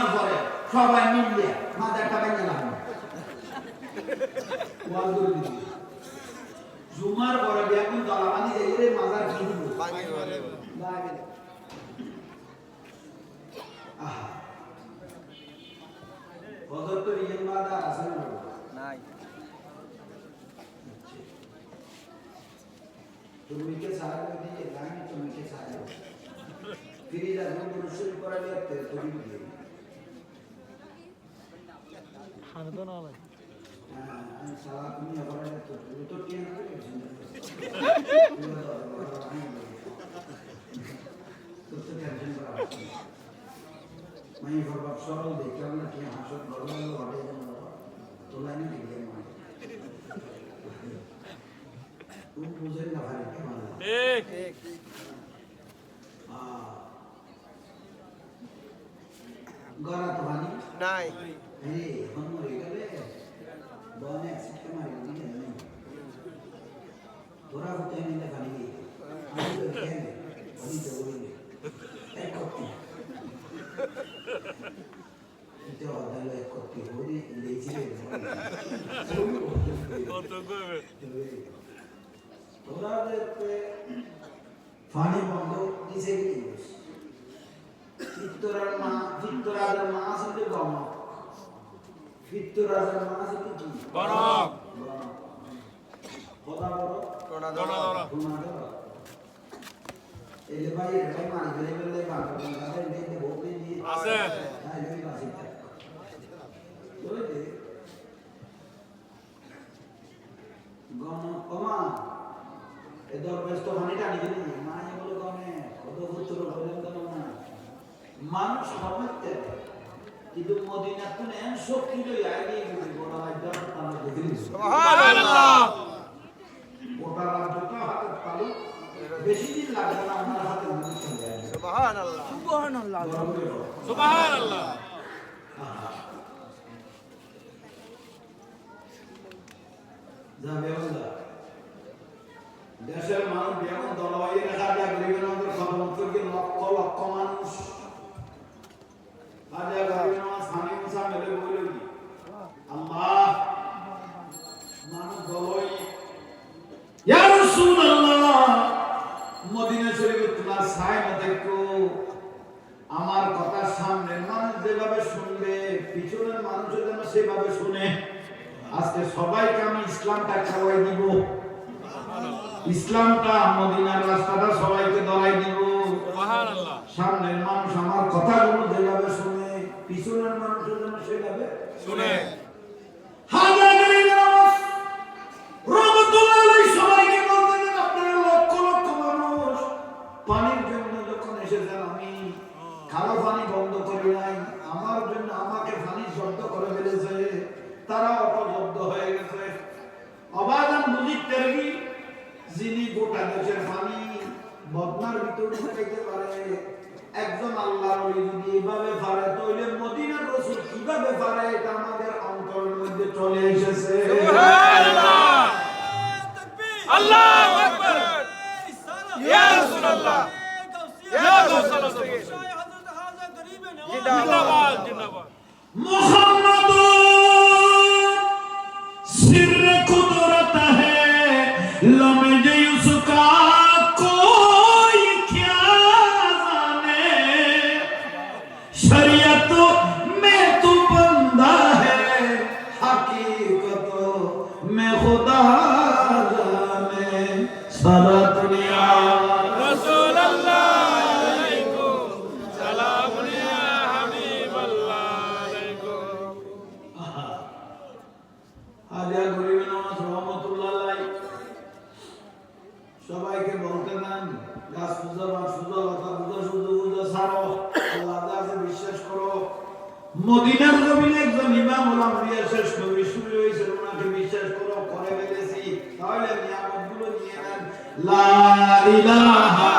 জুমার পরে সবাই মিললে মাথাটা ভেঙে লাগবে। জুমার পরে বেগুন দলাবানি যাই রে মাজার কি দিব লাগে। না। আহা। হজর তো রিয়েল বাদা আছে না? নাই। তুমি কে সাহায্য দিয়ে আমি তুমি কে সাহায্য করা। তুমি দিয়ে হানতো না ভাই হ্যাঁ, আমি সারা তুমি আবার লিখতে তুমি তো টিয়া করে मैं फॉर बाप सॉल्व देख रहा हूं कि हां सब बड़ा वाले तो लाइन दिख गया मैं तू मुझे ना भाई क्या मान एक एक हां गरा तो नहीं नहीं हम रे ದೋನೆ ಸೊಕ್ಕ ಮಾಡಿ ನೀನು ದುರಾಹುತಿಯಿಂದ ಕಲಿಗೆ ಅದು ಹೇಗೆ ಬಂದಿದ್ದ ಊರಿಗೆ ಎಕ್ಕೊತ್ತಿ ಇದ್ದೋ ಅದೆಲ್ಲ ಎಕ್ಕೊತ್ತಿ ಹೋಗಿ ಇಲ್ಲಿ ಇಜಿಗೆ ದುರಾಹುತಕ್ಕೆ ಫಾಣಿ ಬಂದು ಈಸೆಗೆ ಇತ್ತು ದುರಾಧರ್ಮ ಆಸಂತೆ ಬಾಮ নিচে গিয়ে ফিত্তরার মা ফিত্তরাদের মা আছে গম ফিত্তরাদের মা আছে কি গণক। কথা বড় টোনা দোনা গুণা ধর এলে ভাই ভাই মারি গেলে বলে বাবা বাবা নেই বহুত নেই আছে হ্যাঁ এই বাসি বুঝলি গণ কমা এ দরবেশ তো মানে টানি দিলি মা এগুলো গমে কত পুত্র পর্যন্ত না মানুষ সমঝতে কিন্তু মদিনা তো নেন শক্তি লই আগে গুলি বড় একদম তারা দেখিলি সুবহানাল্লাহ গোটা রাজ্যটা হাতে পালু বেশি দিন লাগবে না আমার হাতে মানুষ চলে আসবে সুবহানাল্লাহ সুবহানাল্লাহ গরম করে দাও। সুবহানাল্লাহ যাবে বন্ধা দেশের মানুষ যেমন দলবাহী রেখা দেয় গরিবের আমাদের লক্ষ লক্ষ মানুষ। রাজা গরিবের আমার স্বামী মুসা মেলে বইল কি আল্লাহ মানুষ দলবাহী ইয়া রাসূলুল্লাহ মদিনা শরীফে তোমার সাহেব দেখো আমার কথা সামনের মানুষ যেভাবে শুনবে পিছনের মানুষ যেন সেভাবে শুনে। আজকে সবাইকে আমি ইসলামটা খাওয়াই দিব। ইসলামটা মদিনার রাস্তাটা সবাইকে ধরাই দিব। সামনের মানুষ আমার কথাগুলো যেভাবে শুনে পিছনের মানুষ যেন সেভাবে শুনে। হাজার পানির জন্য যখন এসেছেন আমি খালো পানি বন্ধ করি নাই। আমার জন্য আমাকে পানি শব্দ করে ফেলেছে। তারা অপজব্দ হয়ে গেছে। অবাদান তেরবি যিনি গোটা দেশের পানি বদনার ভিতর ঢুকাইতে পারে। একজন আল্লাহর ওলি যদি এভাবে পারে তাহলে মদিনার রসুল কীভাবে পারে? এটা আমাদের অন্তরের মধ্যে চলে এসেছে। সুবহানাল্লাহ! আল্লাহু! ইয়া রাসূলুল্লাহ ইয়া রাসূলুল্লাহ জিন্দাবাদ জিন্দাবাদ। মুহাম্মাদুর দুনিয়া। রসুল লা ইলাহা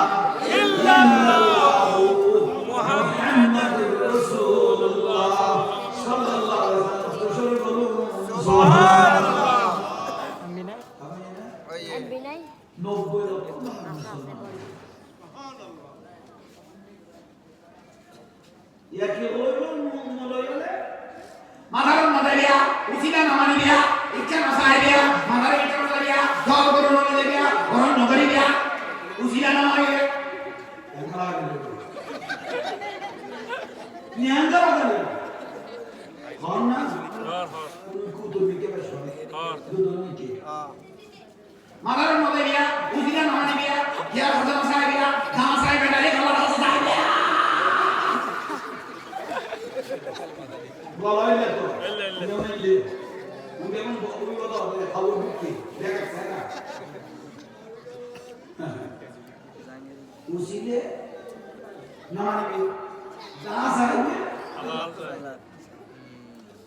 বিয়া নিয়ন্ত্রণ করে হন না হর হর কুতুব বিকে বসে হর দুদন নিকে মাদারে নলে বিয়া ইয়া কথা নসাই বিয়া বেটারে খালা নসাই বিয়া তো এলে, এলে। উনি এমন বকবি কথা হবে খাব বিক্রি দেখা উসিলে নামানি যা আল্লাহ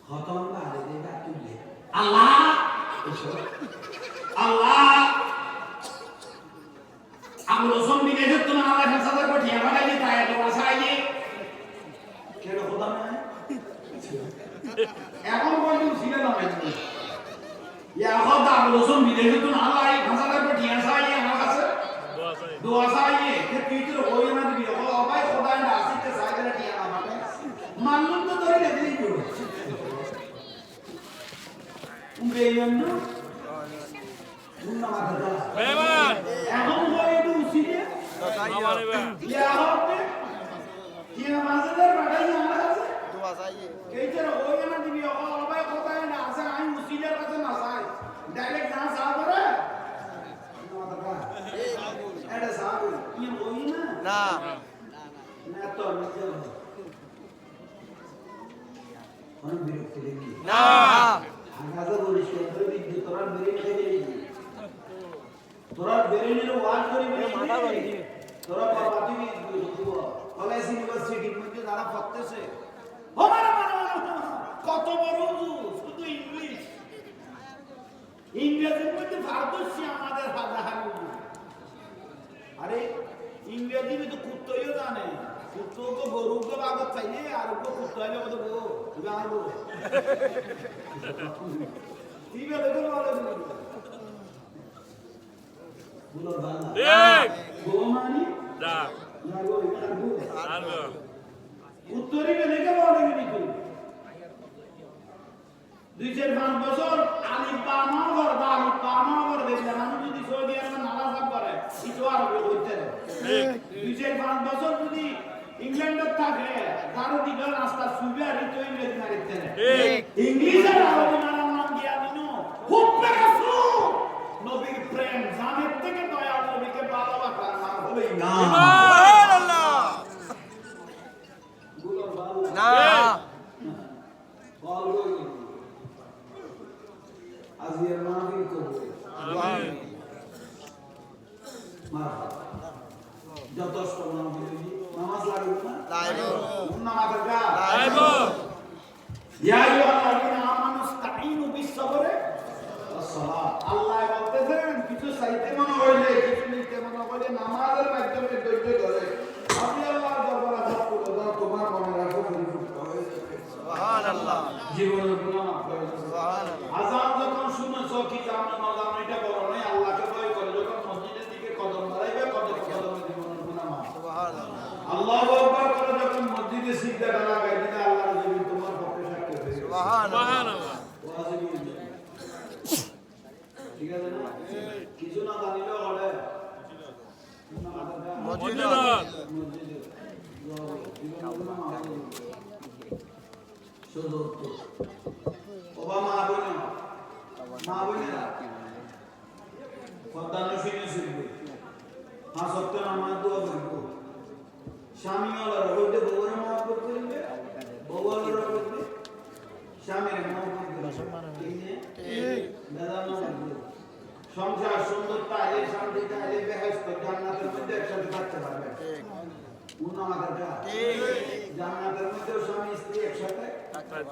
খতম বাড়ে দে বাতুলে আল্লাহ! আল্লাহ! আমলো সম্বি দেখে তুমি আল্লাহ সাদা কঠিয়া বাড়াইলে তাই তো আসাইয়ে কেন খোদা না এখন পর্যন্ত ছিল না ইয়া খোদা আমলো সম্বি দেখে তুমি আল্লাহ ভাষাটা কঠিয়া সাইয়ে আমার কাছে। দোয়া চাই। দোয়া সাইয়ে কে পিতর ওই না দিবি ও ভাই খোদা না আসিতে সাইয়ে টিয়া না মানে মানলুম তো ধরে দেখলি তো উবে ইয়ান্ন উন্না এখন হয়ে তো উসিলে ইয়া হবে ইয়া মাঝেদার বাড়াই আমার কাছে দোয়া চাইয়ে এইটার ওই না দিবি ও ভাই খোদা না আসে আমি উসিলের কাছে না সাই ডাইরেক্ট না সা করে এটা সাব ইয়ে ওই না না না তো নিজে অনেক বিরক্তি দেখি। না। আগাজা বলিস কেন্দ্র বিদ্যুৎ তোরা বেরিয়ে খেয়ে দিবি তোরা বেরিয়ে নিলে ওয়াজ করি মাথা ধরে দিবি। তোরা পাপাতি কলেজ ইউনিভার্সিটির মধ্যে যারা পড়তেছে। ও কত বড় শুধু ইংলিশ। ইংরেজির মধ্যে ভারতবর্ষে আমাদের হাজার আরে ইংরেজি তো কুত্তইও জানে। কুত্তকে গরুকে বাগত চাইলে আর ওকে কুত্ত হইলে কত গো তুমি আর গো ঠিক আছে দেখো ভালো বুলো বাংলা মানে? আলো দেখে বলে গেলি তুই দুই চার পাঁচ বছর আলিফ বা নগর বা দেখলে মানুষ যদি সৌদি আরবে নালা সাপ করে কিছু আর করতে দুই চার পাঁচ বছর যদি ইংল্যান্ডত থাকে তারও দিকে রাস্তা সুবে আর তো ইংরেজি না দেখতে না ঠিক। ইংলিশ আর আরবি নানার নাম দিয়া দিনো খুব পেরেছ নবীর প্রেম জানের থেকে দয়াল নবীকে ভালোবাসার নাম হলো সুবহানাল্লাহগুলোর বাংলা না আজিয়ার মাহফিল করব আমিন যথেষ্ট মাহফিল নামাজ লাগবে না লাগবে। নামাজ গা আইব ইয়া আইয়ুহাল্লাযীনা আমানু ইসতাঈনু বিস-সাবরি ওয়াস-সালাত আল্লাহ বলতেছেন কিছু চাইতে মনে হইলে কিছু নিতে মনে হইলে নামাজের মাধ্যমে ধৈর্য ধরে আপনি আল্লাহর দরবারে হাত তুলে দাও তোমার মনে রাখো পরিপূর্ণ হয়ে যাবে সুবহানাল্লাহ জীবনের গুনাহ মাফ করে দেবে সুবহানাল্লাহ আজান যখন শুনেছো কি জানো না জানো এটা বলো নাই আল্লাহকে ভয় করে যখন মসজিদের দিকে কদম বাড়াইবে কদম কদমে জীবনের গুনাহ মাফ আল্লাহ আকবার করে যখন মসজিদে সিজদাটা লাগাই দিলে আল্লাহর জমিন তোমার পক্ষে সাক্ষী হয়ে সুবহানাল্লাহ। ঠিক আছে না? কিছু না জানিলেও হবে। মসজিদে মসজিদে জীবনের গুনাহ মাফ করে দেবে। শুধু উত্তর। বাবা মা বোন মা বোনেরা পদ্মানো শুনে শিখবে মা সত্য নামাজ দোয়া করব স্বামী আলার হইতে বউরে মাফ করতে বউ আলার হইতে স্বামীর মাফ করতে দাদা মাফ সংসার সুন্দর তাইলে শান্তি তাইলে বেহেস্ত জান্নাতের মধ্যে একসাথে থাকতে পারবে। উন্নমাদের জান্নাতের মধ্যেও স্বামী স্ত্রী একসাথে থাকতে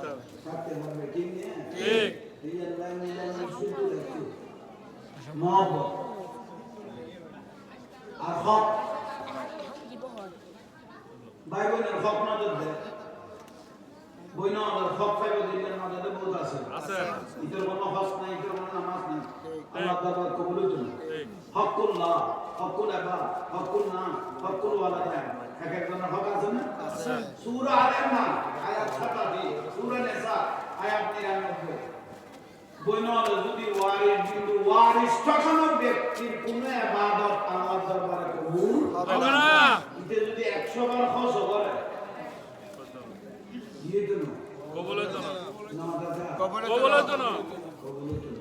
ইতর কোনো হক নাই ইতর কোনো নামাজ নাই আল্লাহ দরবার কবুল না এক একজনের হক আয়াত 27 সূরা নিসা আয়াত 99 বইনলে যদি ওয়ারিস কিন্তু ওয়ারিস তখনও ব্যক্তির কোনো ইবাদত আমার দরবারে কবুল হবে না। এতে যদি একশো বার খরচ করে দিয়ে দিল কবুলের জন্য। না দাদা কবরের কবুলের জন্য। কবুল দিল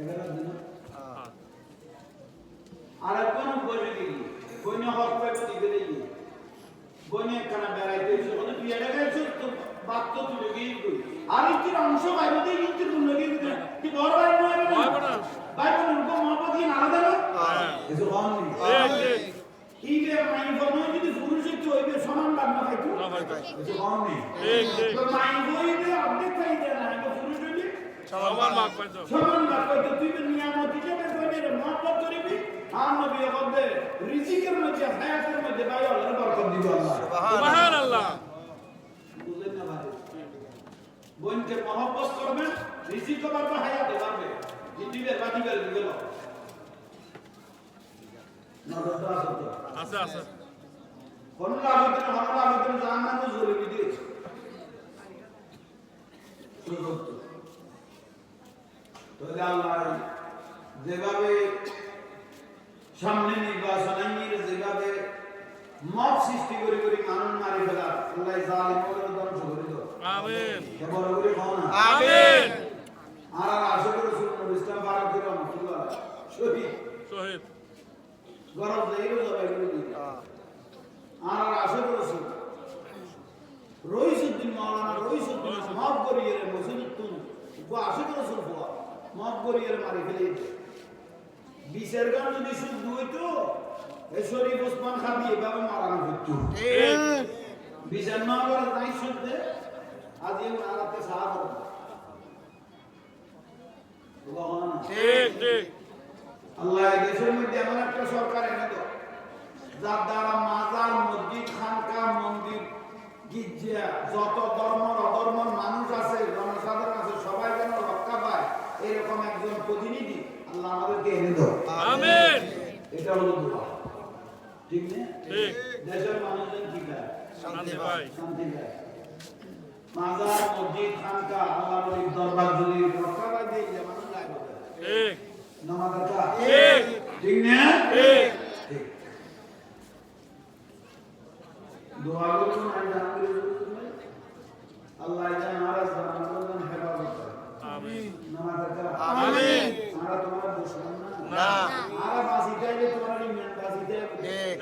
এগারো দিন। হ্যাঁ। আর কোন বলে হক বেড়াইতে এসে বিয়ে লাগাইছ তো বাদ তো তুলে গিয়ে আর ইতির অংশ বাইব দিয়ে ইতির কোন লগে দিতে কি বড় ভাই নয় হইব না। ভাই বোন উনকো মহব্বত কি না? হ্যাঁ এসে হন এই যে মাই বনো যদি পুরুষ একটু হইবে সমান লাভ না পাইতো না ভাই এসে হন নি? তো মাই হইবে অর্ধেক খাই দেয় না পুরুষ হইলে? সবার মাগ পাইছো সমান ভাগ পাইতো তুই নিয়ামত হিসেবে কইলে মহব্বত করিবি। আর নবী বলতে রিজিকের মধ্যে হায়াতের মধ্যে ভাই আল্লাহর বরকত দিব আল্লাহ। সুবহানাল্লাহ। বোনকে মহব্বত করবেন রিজিক বাড়বে হায়াতে আছে আছে। জোরে দিয়েছে তাহলে আল্লাহ যেভাবে সামনে নির্বাচন আইনের যেভাবে মত সৃষ্টি করে করে মানুষ মারি ফেলা আল্লাহ জালিমের ধ্বংস করে দাও আমিন। বড় করে খাও না আমিন আর আর আশা করে শুনুন ইসলাম ভারত করে রহমতুল্লাহ শহীদ শহীদ গরম যাইরো জবাই করে দিই। আর আর আশা করে শুনুন রইসুদ্দিন মাওলানা রইসুদ্দিন মাফ করিয়ে রে মসজিদুদ্দিন গো আশা করে শুনব মাফ করিয়ে রে মারি ফেলে বিশের গান যদি শুদ্ধ হইতো এই শরীফ ওসমান খাবি এভাবে মারানো হইতো ঠিক বিশের না করে নাই শুনতে আজ এই আগাতে সাহা করব ঠিক ঠিক। আল্লাহ দেশের মধ্যে এমন একটা সরকার এনে দাও যার দ্বারা মাজার মসজিদ খানকা মন্দির গির্জা যত ধর্ম অধর্মর মানুষ আছে জনসাধারণ আছে সবাই যেন রক্ষা পায় এরকম একজন প্রতিনিধি আল্লাহ আমাদেরকে এনে দাও। আমিন। এটা হলো দোয়া। ঠিক না? ঠিক। দেশের মানুষজন কি পায় শান্তি পাই শান্তি পায় মাজার মসজিদ খানকা আল্লাহ নবীর দরবার যদি রক্ষা দিয়ে যে মানুষ লাগবে ঠিক। নামাজ ঠিক। ঠিক না? ঠিক। ঠিক। দোয়া করুন আল্লাহ জান নারাজ আল্লাহ হেফাজত করে। আমিন। নামাজ আমিন। আমরা তোমার দুশমন না। না। আর বাসি তোমার ইমান বাসি ঠিক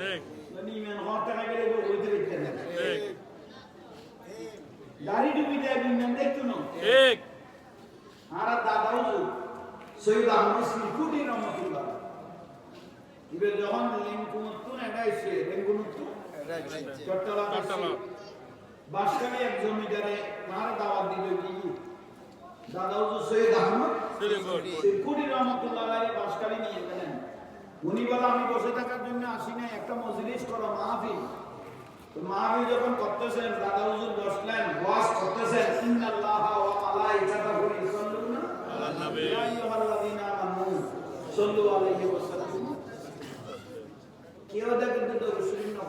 ঠিক। মানে ইমান হওয়ার টাকা গেলে ওইতে দেখতে না ঠিক গাড়ি ডুবি যায় ইমান দেখতো না? ঠিক। আর দাদাও সৈয়দ আহমদ সিলকুটি রহমতুল্লাহ। এবার যখন লেঙ্কুমত্তু না এটা এসে লেঙ্কুমত্তু চট্টলা। বাসকালে এক জমিদারে তার দাওয়াত দিল কি? দাদাও তো সৈয়দ আহমদ সিলকুটি রহমতুল্লাহ বাসকালে নিয়ে গেলেন। উনি বলে আমি বসে থাকার জন্য আসি না একটা মজলিস করো মাহফিল। মাহফিল যখন করতেছেন, দাদা হুজুর বসলেন, ওয়াজ করতেছেন, ইন্নাল্লাহ ওয়া ইয়া আইয়ুহাল্লাযীনা আমানু, সাল্লু আলাইহি ওয়া দেখেন তো না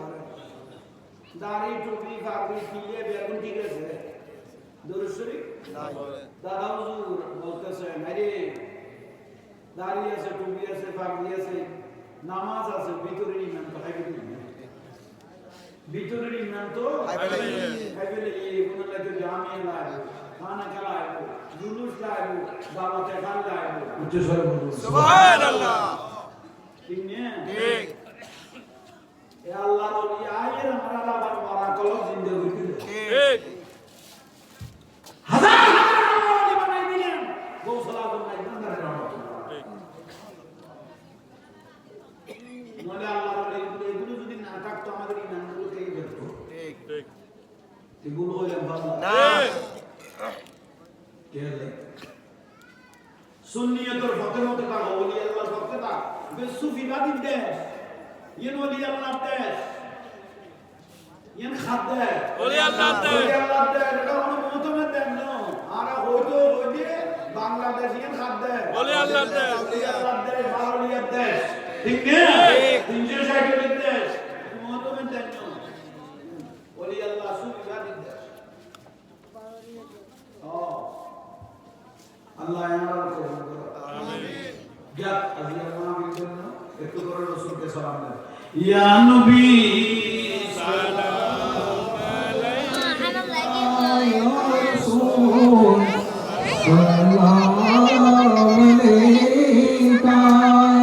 দাড়ি, টুপি পাগড়ি কিলে বেগুন ঠিক আছে? দাদা হুজুর বলতেছেন দাড়ি আছে, টুপি আছে পাগড়ি আছে, নামাজ আছে ভিতরের ইমান তো হাইবে ভিতরের ইমান তো হাইবে হাইবে এই কোন লাগে জামিয়া লাগবে খানা খালাইবো জুলুস লাইবো দাওয়াতে খান লাইবো উচ্চ স্বরে বলুন সুবহানাল্লাহ ঠিক না ঠিক এ আল্লাহর ওলি আয়ের আমরা আবার মারা কলম জিন্দগি ঠিক হাজার হাজার আল্লাহর ওলি বানাই দিলেন গৌসল আজম নাই বান্দারে রহমতুল্লাহ ঠিক নলে আল্লাহর ওলি এগুলো এগুলো যদি না থাকতো আমাদের ইমানগুলো থেকে যেত ঠিক ঠিক এগুলো হলেন বাংলা না ঠিক সুন্নিয়তের পথে মতো থাকো ওলি আল্লাহর থাক বে সুফিবাদীর দেশ। ইয়েন ওলি আল্লাহর দেশ। ইয়েন খাদ দেশ। ওলি আল্লাহর দেশ। ওলি আল্লাহর দেশ। এটা কোনো মহতমের দেশ ন আর হয়তো হইতে বাংলাদেশ ইয়েন খাদ দেশ। ওলি আল্লাহর দেশ। ওলি আল্লাহর দেশ বারলিয়ার দেশ। ঠিক না? তিনশো ষাটের দেশ। মহতমের দেশ ন ওলি আল্লাহ সুফিবাদীর দেশ। ও। আল্লাহ আমার যাক আজকে মাহফিল জন্য একটু করে রসুলকে সালাম দেন। ইয়া নবী!